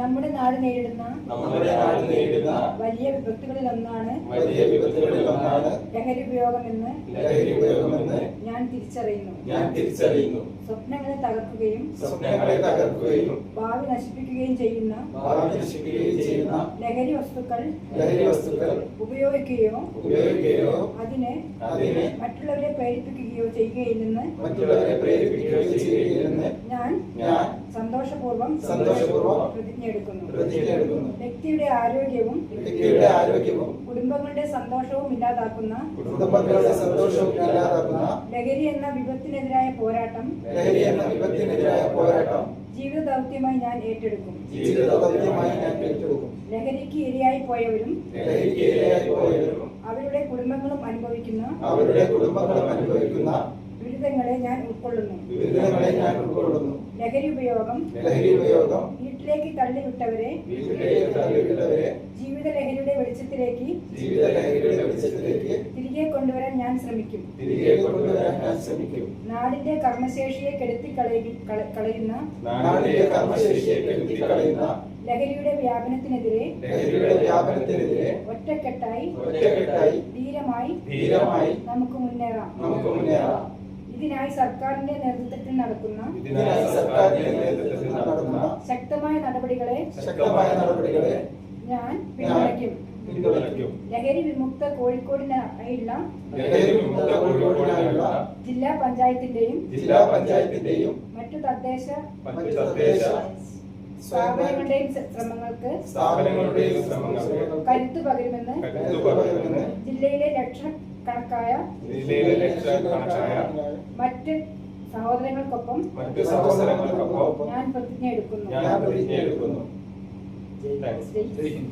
നമ്മുടെ നാട് നേരിടുന്ന നമ്മുടെ നാട് നേരിടുന്ന വലിയ വിപത്തുകളിൽ ഒന്നാണ് വലിയ വിപത്തുകളിൽ ഒന്നാണ് ലഹരി ഉപയോഗമെന്ന് ലഹരി ഉപയോഗമെന്ന് ഞാൻ തിരിച്ചറിയുന്നു. ഞാൻ തിരിച്ചറിയുന്നു. സ്വപ്നങ്ങളെ തകർക്കുകയും സ്വപ്നങ്ങളെ തകർക്കുകയും ഭാവി നശിപ്പിക്കുകയും ചെയ്യുന്ന ഭാവി നശിപ്പിക്കുകയും ചെയ്യുന്ന ലഹരി വസ്തുക്കൾ ലഹരി വസ്തുക്കൾ ഉപയോഗിക്കുകയോ ഉപയോഗിക്കുകയോ അതിനെ അതിനെ മറ്റുള്ളവരെ പ്രേരിപ്പിക്കുകയോ ചെയ്യുകയില്ലെന്ന് മറ്റുള്ളവരെ പ്രേരിപ്പിക്കുകയോ ചെയ്യുകയില്ലെന്ന് ഞാൻ ഞാൻ സന്തോഷപൂർവം സന്തോഷപൂർവം പ്രതിജ്ഞയെടുക്കുന്നു. പ്രതിജ്ഞയെടുക്കുന്നു. വ്യക്തിയുടെ ആരോഗ്യവും വ്യക്തിയുടെ ആരോഗ്യവും കുടുംബങ്ങളുടെ സന്തോഷവും ഇല്ലാതാക്കുന്ന കുടുംബങ്ങളുടെ സന്തോഷവും ഇല്ലാതാക്കുന്ന ലഹരി എന്ന വിപത്തിനെതിരായ പോരാട്ടം ലഹരി എന്ന വിപത്തിനെതിരായ പോരാട്ടം ജീവിത ദൗത്യമായി ഞാൻ ഏറ്റെടുക്കും. ജീവിത ദൗത്യമായി ഞാൻ ഏറ്റെടുക്കും. ലഹരിക്ക് ഇരയായി പോയവരും ലഹരിക്ക് ഇരയായി പോയവരും അവരുടെ കുടുംബങ്ങളും അനുഭവിക്കുന്ന അവരുടെ കുടുംബങ്ങളും അനുഭവിക്കുന്ന ദുരിതങ്ങളെ ഞാൻ ഉൾക്കൊള്ളുന്നു. ദുരിതങ്ങളെ ഞാൻ ഉൾക്കൊള്ളുന്നു. ലഹരി ഉപയോഗം ലഹരി ഉപയോഗം വീട്ടിലേക്ക് തള്ളിവിട്ടവരെ വീട്ടിലേക്ക് തള്ളിവിട്ടവരെ ജീവിത ലഹരിയുടെ വെളിച്ചത്തിലേക്ക് ജീവിത ലഹരിയുടെ വെളിച്ചത്തിലേക്ക് തിരികെ കൊണ്ടുവരാൻ ഞാൻ ശ്രമിക്കും. തിരികെ കൊണ്ടുവരാൻ ഞാൻ ശ്രമിക്കും. നാടിന്റെ കർമ്മശേഷിയെ കെടുത്തി കളയുന്ന നാടിന്റെ കർമ്മശേഷിയെ കെടുത്തി കളയുന്ന ലഹരിയുടെ വ്യാപനത്തിനെതിരെ ലഹരിയുടെ വ്യാപനത്തിനെതിരെ ഒറ്റക്കെട്ടായി ഒറ്റക്കെട്ടായി ധീരമായി ധീരമായി നമുക്ക് മുന്നേറാം. നമുക്ക് മുന്നേറാം. ഇതിനായി സർക്കാരിന്റെ നേതൃത്വത്തിൽ നടക്കുന്ന ഇതിനായി സർക്കാരിന്റെ നേതൃത്വത്തിൽ ശക്തമായ നടപടികളെ ശക്തമായ നടപടികളെ ഞാൻ പിന്തുണയ്ക്കും. ലഹരി വിമുക്ത കോഴിക്കോടിനായുള്ള ജില്ലാ പഞ്ചായത്തിന്റെയും ജില്ലാ പഞ്ചായത്തിന്റെയും മറ്റു തദ്ദേശ മറ്റ് തദ്ദേശ സ്ഥാപനങ്ങളുടെയും ശ്രമങ്ങൾക്ക് സ്ഥാപനങ്ങളുടെയും കരുത്തു പകരുമെന്ന് ജില്ലയിലെ ലക്ഷക്കണക്കായ മറ്റ് സഹോദരങ്ങൾക്കൊപ്പം മറ്റു സഹോദരങ്ങൾക്കൊപ്പം ഞാൻ പ്രതിജ്ഞ എടുക്കുന്നു ഞാൻ പ്രതിജ്ഞയെടുക്കുന്നു. ജയ് ഹിന്ദ്.